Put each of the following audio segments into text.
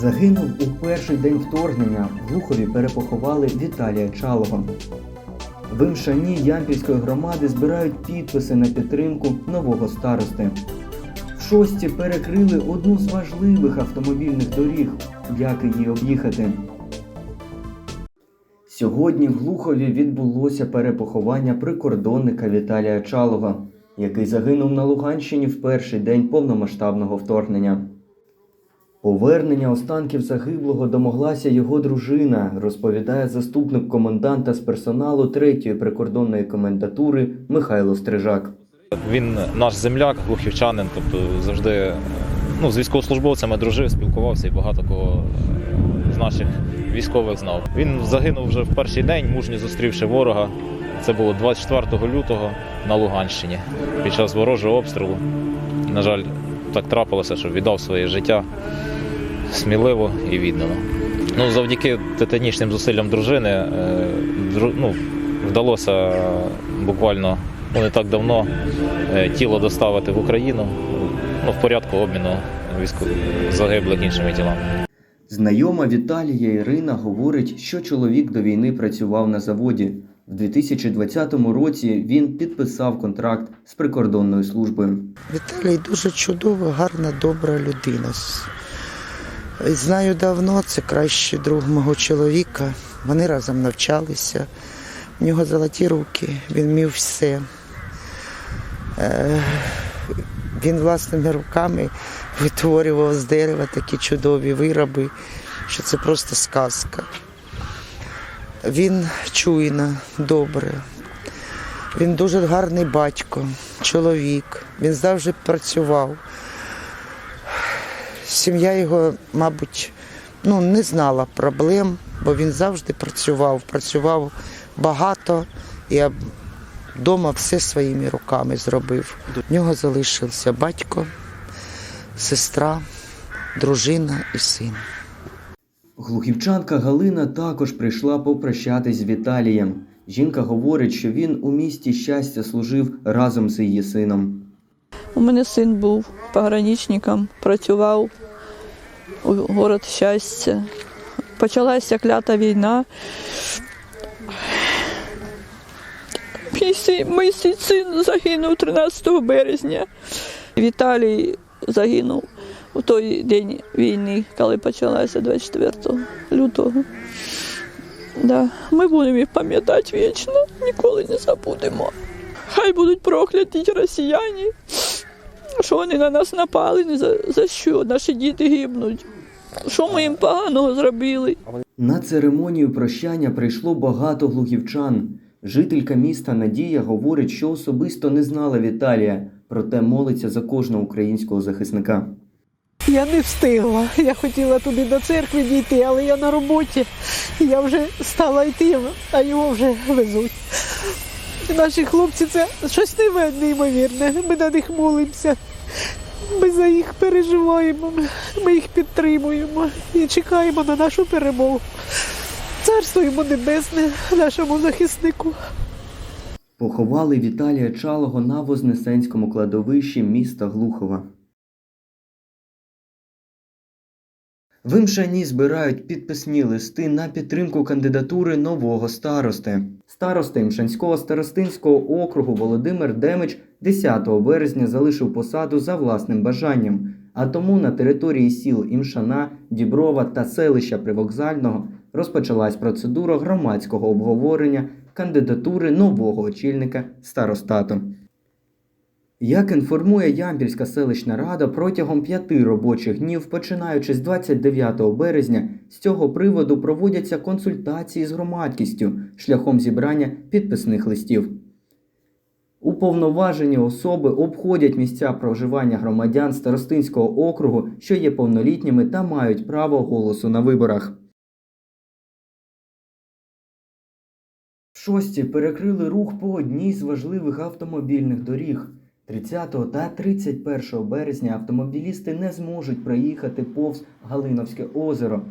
Загинув у перший день вторгнення. В Глухові перепоховали Віталія Чалого. В Імшані Ямпільської громади збирають підписи на підтримку нового старости. В шості перекрили одну з важливих автомобільних доріг. Як її об'їхати? Сьогодні в Глухові відбулося перепоховання прикордонника Віталія Чалова, який загинув на Луганщині в перший день повномасштабного вторгнення. Повернення останків загиблого домоглася його дружина, розповідає заступник коменданта з персоналу третьої прикордонної комендатури Михайло Стрижак. Він наш земляк, глухівчанин, тобто завжди ну, з військовослужбовцями дружив, спілкувався і багато кого з наших військових знав. Він загинув вже в перший день, мужньо зустрівши ворога. Це було 24 лютого на Луганщині під час ворожого обстрілу. На жаль, так трапилося, що віддав своє життя сміливо і віддано. Ну, завдяки титанічним зусиллям дружини е, ну, вдалося буквально ну, не так давно е, тіло доставити в Україну ну, в порядку обміну загиблих іншими тілами. Знайома Віталія Ірина говорить, що чоловік до війни працював на заводі. В 2020 році він підписав контракт з прикордонною службою. Віталій дуже чудова, гарна, добра людина. Знаю давно, це кращий друг мого чоловіка. Вони разом навчалися. В нього золоті руки, він вмів все. Е, Він власними руками витворював з дерева такі чудові вироби, що це просто сказка. Він чуйна, добре, він дуже гарний батько, чоловік. Він завжди працював. Сім'я його, мабуть, ну, не знала проблем, бо він завжди працював, працював багато і вдома все своїми руками зробив. В нього залишився батько, сестра, дружина і син. Глухівчанка Галина також прийшла попрощатись з Віталієм. Жінка говорить, що він у місті щастя служив разом з її сином. У мене син був пограничником, працював у город щастя. Почалася клята війна. Мій син, загинув 13 березня. Віталій загинув у той день війни, коли почалася 24 лютого. Да. Ми будемо їх пам'ятати вічно, ніколи не забудемо. Хай будуть прокляті ті росіяни, що вони на нас напали, за, за що наші діти гибнуть. Що ми їм поганого зробили? На церемонію прощання прийшло багато глухівчан. Жителька міста Надія говорить, що особисто не знала Віталія, проте молиться за кожного українського захисника. Я не встигла. Я хотіла туди до церкви дійти, але я на роботі. Я вже стала йти, а його вже везуть. Наші хлопці це щось неймовірне. Ми на них молимося. Ми за їх переживаємо, ми їх підтримуємо і чекаємо на нашу перемогу. Царство йому небесне, нашому захиснику. Поховали Віталія Чалого на Вознесенському кладовищі міста Глухова. В Імшані збирають підписні листи на підтримку кандидатури нового старости. Староста Імшанського старостинського округу Володимир Демич 10 березня залишив посаду за власним бажанням, а тому на території сіл Імшана, Діброва та селища Привокзального розпочалась процедура громадського обговорення кандидатури нового очільника старостату. Як інформує Ямпільська селищна рада, протягом п'яти робочих днів, починаючи з 29 березня, з цього приводу проводяться консультації з громадськістю шляхом зібрання підписних листів. Уповноважені особи обходять місця проживання громадян Старостинського округу, що є повнолітніми та мають право голосу на виборах. Шості перекрили рух по одній з важливих автомобільних доріг. 30 та 31 березня автомобілісти не зможуть проїхати повз Галиновське озеро.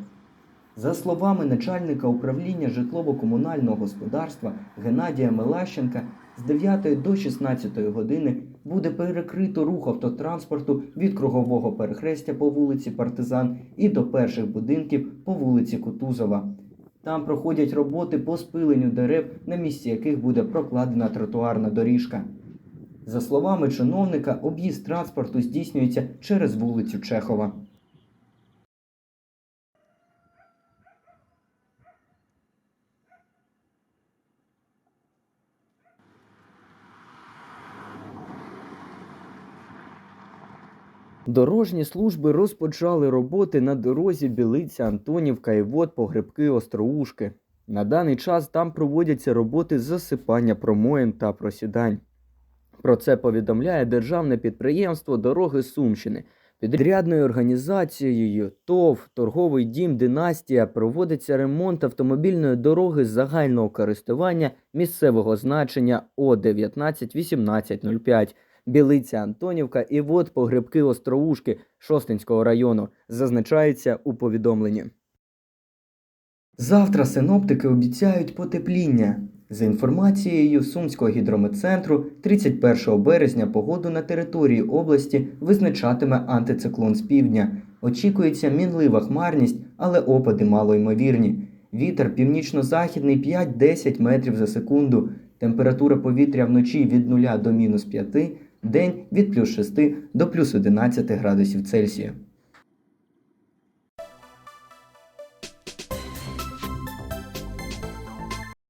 За словами начальника управління житлово-комунального господарства Геннадія Мелащенка, з 9 до 16 години буде перекрито рух автотранспорту від кругового перехрестя по вулиці Партизан і до перших будинків по вулиці Кутузова. Там проходять роботи по спиленню дерев, на місці яких буде прокладена тротуарна доріжка. За словами чиновника, об'їзд транспорту здійснюється через вулицю Чехова. Дорожні служби розпочали роботи на дорозі Білиця Антонівка і вод Погребки Остроушки. На даний час там проводяться роботи з засипання промоїн та просідань. Про це повідомляє державне підприємство Дороги Сумщини. Підрядною організацією ТОВ Торговий дім Династія проводиться ремонт автомобільної дороги загального користування місцевого значення О 191805 Білиця Антонівка і вод Погребки Остроушки Шостинського району, зазначається у повідомленні. Завтра синоптики обіцяють потепління. За інформацією Сумського гідрометцентру, 31 березня погоду на території області визначатиме антициклон з півдня. Очікується мінлива хмарність, але опади малоймовірні. Вітер північно-західний 5-10 метрів за секунду. Температура повітря вночі від 0 до мінус 5, день від плюс 6 до плюс 11 градусів Цельсія.